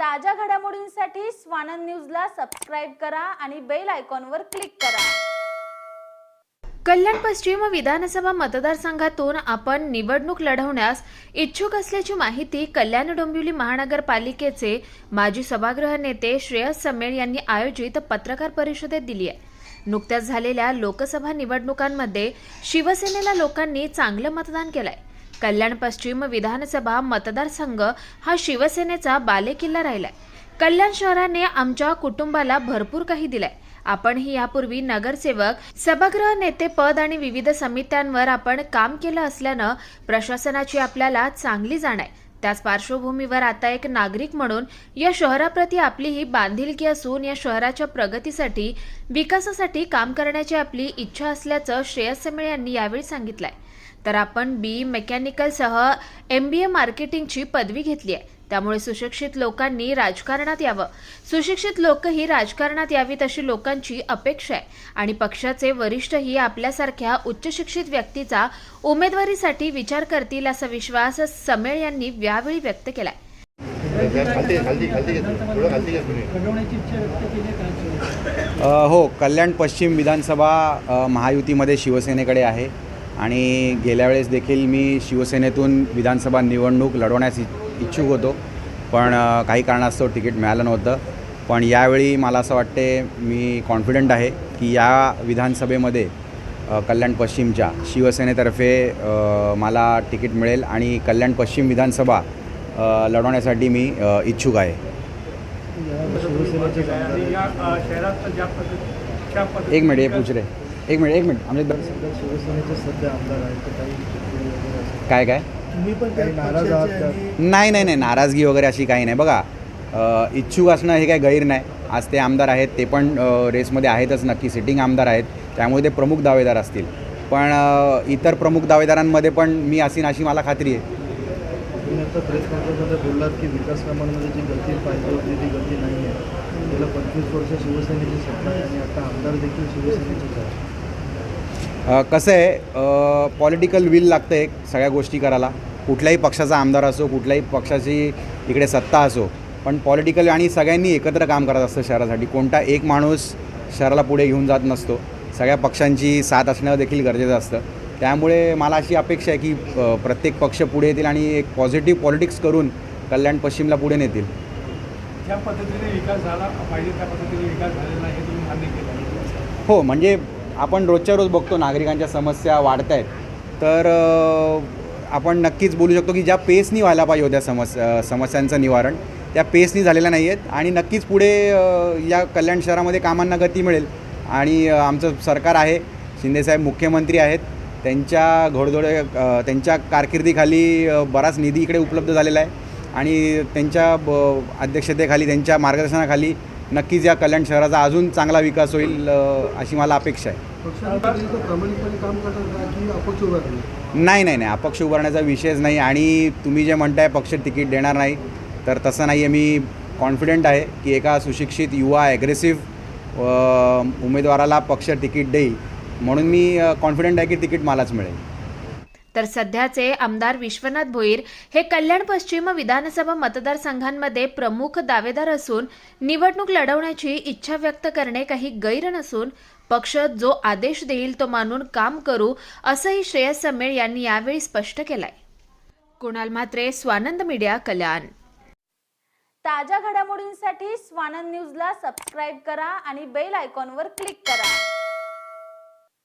ताज्या घडामोडींसाठी स्वानंद न्यूजला सबस्क्राईब करा आणि बेल आयकॉनवर क्लिक करा. कल्याण पश्चिम विधानसभा मतदारसंघातून आपण निवडणूक लढवण्यास इच्छुक असल्याची माहिती कल्याण डोंबिवली महानगरपालिकेचे माजी सभागृह नेते श्रेयस समेळ यांनी आयोजित पत्रकार परिषदेत दिली आहे. नुकत्याच झालेल्या लोकसभा निवडणुकांमध्ये शिवसेनेला लोकांनी चांगलं मतदान केलं आहे कल्याण पश्चिम विधानसभा मतदारसंघ हा शिवसेनेचा बालेकिल्ला राहिलाय. कल्याण शहराने आमच्या कुटुंबाला भरपूर काही दिलंय. आपणही यापूर्वी नगरसेवक सभागृह नेते पद आणि विविध समित्यांवर आपण काम केलं असल्यानं प्रशासनाची आपल्याला चांगली जाण आहे. त्याच पार्श्वभूमीवर आता एक नागरिक म्हणून या शहराप्रती आपली ही बांधिलकी असून या शहराच्या प्रगतीसाठी विकासासाठी काम करण्याची आपली इच्छा असल्याचं श्रेयस समेळ यांनी यावेळी सांगितलंय. तर आपण बी मेकॅनिकलसह एम बी ए मार्केटिंगची पदवी घेतली आहे. त्यामुळे सुशिक्षित लोकांनी राजकारणात यावं. सुशिक्षित लोकही राजकारणात यावीत अशी लोकांची अपेक्षा आहे. आणि पक्षाचे वरिष्ठही आपल्यासारख्या उच्च शिक्षित व्यक्तीचा उमेदवारीसाठी विचार करतील असा विश्वास समेळ यांनी यावेळी व्यक्त केलाय. हो कल्याण पश्चिम विधानसभा महायुतीमध्ये शिवसेनेकडे आहे. आणि गेल्या वेळेस देखील मी शिवसेनेतून विधानसभा निवडणूक लढवण्यास इ- इच्छुक होतो. पण काही कारणास्तव तिकीट मिळालं नव्हतं. पण यावेळी मला असं वाटते मी कॉन्फिडंट आहे की या विधानसभेमध्ये कल्याण पश्चिमच्या शिवसेनेतर्फे मला तिकीट मिळेल आणि कल्याण पश्चिम विधानसभा लढवण्यासाठी मी इच्छुक आहे. एक मिनिट हे पूछ रे एक मिनिट एक मिनिट. आमचे शिवसेनेचे सध्या आमदार आहेत तर काही. काय काय? तुम्ही पण काही नाराज आहात का? नाही नाही नाही. नाराजगी वगैरे अशी काही नाही. बघा अ, इच्छुक असणं हे काही गैर नाही. आज ते आमदार आहेत ते पण अ, रेसमध्ये आहेतच नक्की. सिटिंग आमदार आहेत. त्यामुळे ते प्रमुख दावेदार असतील. पण अ, इतर प्रमुख दावेदारांमध्ये पण मी असीन अशी मला खात्री आहे. तुम्ही आता प्रेस कॉन्फरन्समध्ये बोललात की विकास कामांमध्ये जी गती पाहिजे होती ती गती नाही आहे गेल्या पंचवीस वर्ष शिवसेनेची सत्ता आहे आणि आता आमदार देखील शिवसेनेचेच आहे कसं आहे पॉलिटिकल विल लागतं एक सगळ्या गोष्टी करायला. कुठल्याही पक्षाचा आमदार असो कुठल्याही पक्षाची इकडे सत्ता असो पण पॉलिटिकल आणि सगळ्यांनी एकत्र काम करत असतं शहरासाठी. कोणता एक माणूस शहराला पुढे घेऊन जात नसतो. सगळ्या पक्षांची साथ असणं देखील गरजेचं असतं. त्यामुळे मला अशी अपेक्षा आहे की प्रत्येक पक्ष पुढे येतील आणि एक पॉझिटिव्ह पॉलिटिक्स करून कल्याण पश्चिमला पुढे नेतील. ज्या पद्धतीने विकास झाला पाहिजे त्या पद्धतीने विकास झालेला नाही तुम्ही मान्य केलं. हो म्हणजे आपण रोजच्या रोज बघतो नागरिकांच्या समस्या वाढत आहेत तर आपण नक्कीच बोलू शकतो की ज्या पेसनी व्हायला पाहिजे होत्या समस्या समस्यांचं निवारण त्या पेसनी झालेल्या नाही आहेत आणि नक्कीच पुढे या कल्याण शहरामध्ये कामांना गती मिळेल. आणि आमचं सरकार आहे शिंदेसाहेब मुख्यमंत्री आहेत. त्यांच्या घोडदोडे त्यांच्या कारकिर्दीखाली बराच निधी इकडे उपलब्ध झालेला आहे. आणि त्यांच्या ब अध्यक्षतेखाली त्यांच्या मार्गदर्शनाखाली नक्कीच या कल्याण शहराचा अजून चांगला विकास होईल अशी मला अपेक्षा आहे. नाही नाही नाही अपक्ष उभारण्याचा विषयच नाही आणि तुम्ही जे म्हणताय पक्ष तिकीट देणार नाही तर तसं नाही आहे मी कॉन्फिडंट आहे की एका सुशिक्षित युवा ॲग्रेसिव्ह उमेदवाराला पक्ष तिकीट देईल. म्हणून मी कॉन्फिडंट आहे की तिकीट मलाच मिळेल. तर सध्याचे आमदार विश्वनाथ भोईर हे कल्याण पश्चिम विधानसभा मतदारसंघांमध्ये प्रमुख दावेदार असून निवडणूक लढवण्याची इच्छा व्यक्त करणे काही गैर नसून पक्ष जो आदेश देईल तो मानून काम करू असंही श्रेयस समेळ यांनी यावेळी स्पष्ट केलंय. कुणाल म्हात्रे स्वानंद मीडिया कल्याण. ताज्या घडामोडींसाठी स्वानंद न्यूजला सबस्क्राईब करा आणि बेल आयकॉनवर क्लिक करा.